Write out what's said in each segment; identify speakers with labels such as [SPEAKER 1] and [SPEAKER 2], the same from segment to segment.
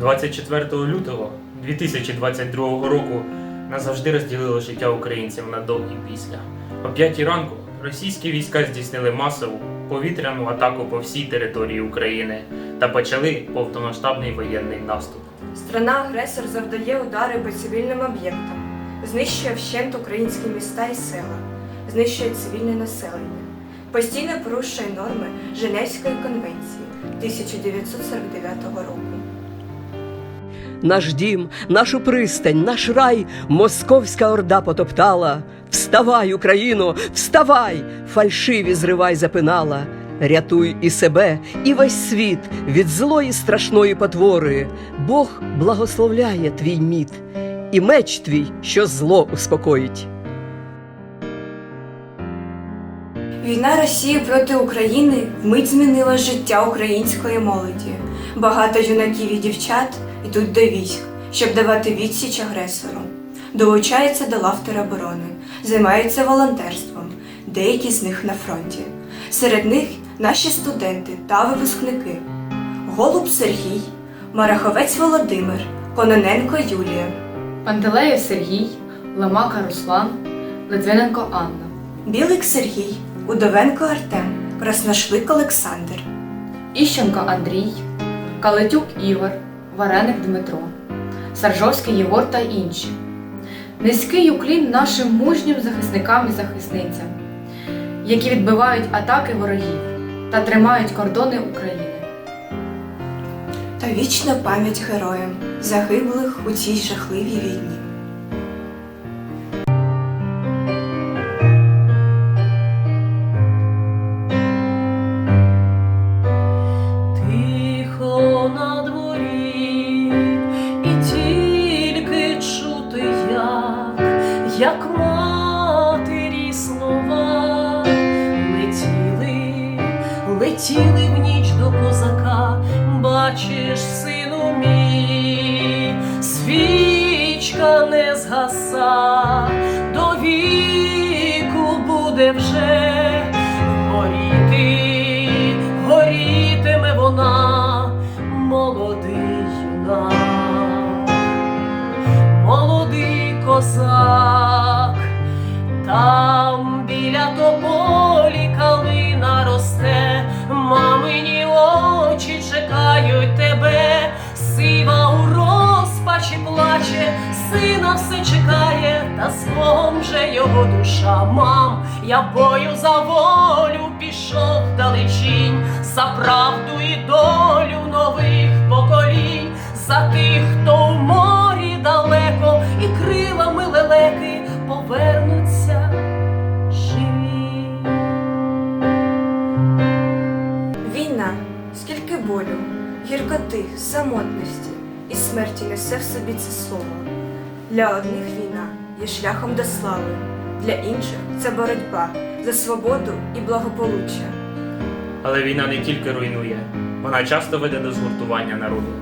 [SPEAKER 1] 24 лютого 2022 року назавжди розділило життя українців на до і після. О 5 ранку російські війська здійснили масову повітряну атаку по всій території України та почали повномасштабний воєнний наступ.
[SPEAKER 2] Страна-агресор завдає удари по цивільним об'єктам, знищує вщент українські міста і села, знищує цивільне населення, постійно порушує норми Женевської конвенції 1949 року.
[SPEAKER 3] Наш дім, нашу пристань, наш рай московська орда потоптала. Вставай, Україно, вставай! Фальшиві зривай запинала. Рятуй і себе, і весь світ від злої страшної потвори. Бог благословляє твій мід, і меч твій, що зло успокоїть.
[SPEAKER 2] Війна Росії проти України вмить змінила життя української молоді. Багато юнаків і дівчат йдуть до військ, щоб давати відсіч агресору. Долучаються до лав тероборони, займаються волонтерством, деякі з них на фронті. Серед них наші студенти та випускники: Голуб Сергій, Мараховець Володимир, Кононенко Юлія.
[SPEAKER 4] Пантелеєв Сергій, Ламака Руслан, Литвиненко Анна.
[SPEAKER 2] Білик Сергій, Удовенко Артем, Красношлик Олександр.
[SPEAKER 4] Іщенко Андрій, Калетюк Ігор, Вареник Дмитро, Саржовський Єгор та інші. Низький уклін нашим мужнім захисникам і захисницям, які відбивають атаки ворогів та тримають кордони України.
[SPEAKER 2] Та вічна пам'ять героям, загиблих у цій жахливій війні.
[SPEAKER 5] Згаса, все чекає, та Богом його душа. Мам, я бою за волю пішов далечінь, за правду і долю нових поколінь, за тих, хто у морі далеко, і крилами лелеки повернуться живі.
[SPEAKER 2] Війна, скільки болю, гіркоти, самотності і смерті несе в собі це слово. Для одних війна є шляхом до слави, для інших це боротьба за свободу і благополуччя.
[SPEAKER 1] Але війна не тільки руйнує, вона часто веде до згуртування народу.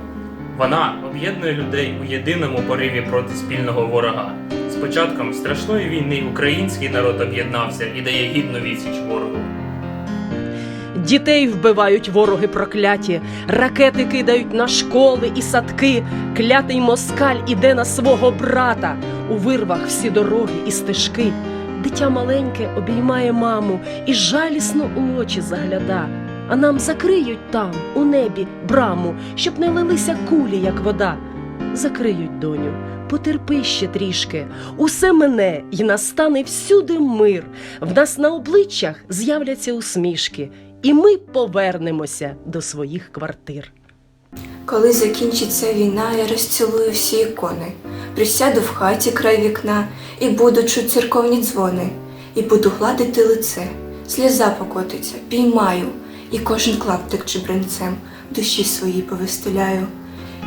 [SPEAKER 1] Вона об'єднує людей у єдиному пориві проти спільного ворога. З початком страшної війни український народ об'єднався і дає гідну відсіч ворогу.
[SPEAKER 3] Дітей вбивають вороги прокляті, ракети кидають на школи і садки. Клятий москаль іде на свого брата. У вирвах всі дороги і стежки. Дитя маленьке обіймає маму і жалісно у очі загляда. А нам закриють там, у небі, браму, щоб не лилися кулі, як вода. Закриють, доню, потерпи ще трішки. Усе мене і настане всюди мир. В нас на обличчях з'являться усмішки, і ми повернемося до своїх квартир.
[SPEAKER 2] Коли закінчиться війна, я розцілую всі ікони, присяду в хаті край вікна і буду чуть церковні дзвони, і буду гладити лице, сльоза покотиться, піймаю, і кожен клаптик чебринцем душі своїй повистеляю.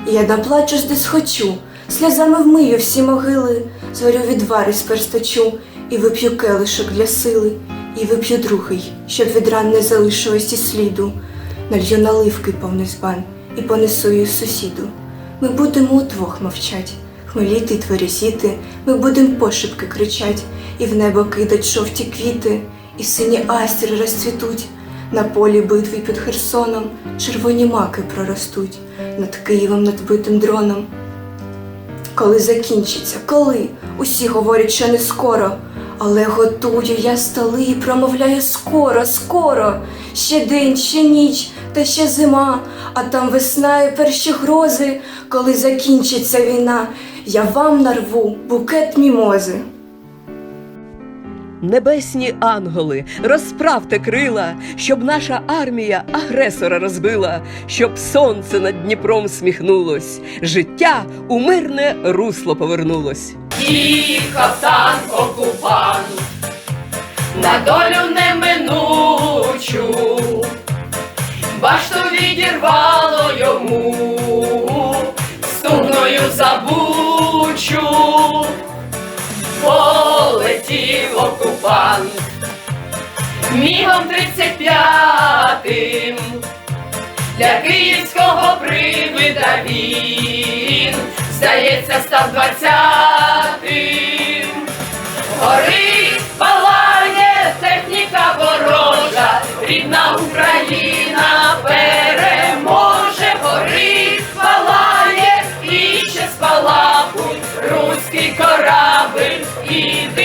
[SPEAKER 2] І я наплачусь, де схочу, сльозами вмию всі могили, зварю відвари сперсточу, і вип'ю келишок для сили, і вип'ю другий, щоб від ран не залишилось і сліду. Налью наливки повний збан і понесу її сусіду. Ми будемо удвох мовчать, хмеліти й тверезіти, ми будем пошепки кричать, і в небо кидать жовті квіти, і сині астри розцвітуть. На полі битви під Херсоном червоні маки проростуть над Києвом надбитим дроном. Коли закінчиться, коли? Усі говорять, що не скоро. Але готую я столи і промовляю скоро, скоро. Ще день, ще ніч, та ще зима, а там весна і перші грози. Коли закінчиться війна, я вам нарву букет мімози.
[SPEAKER 3] Небесні ангели, розправте крила, щоб наша армія агресора розбила, щоб сонце над Дніпром сміхнулось, життя у мирне русло повернулось.
[SPEAKER 6] Їхав танк окупант на долю неминучу, башту відірвало йому, ступною забучу, полетів окупант, мігом тридцять п'ятим. Для київського привида він, здається, став двадцятим. Гори Vive.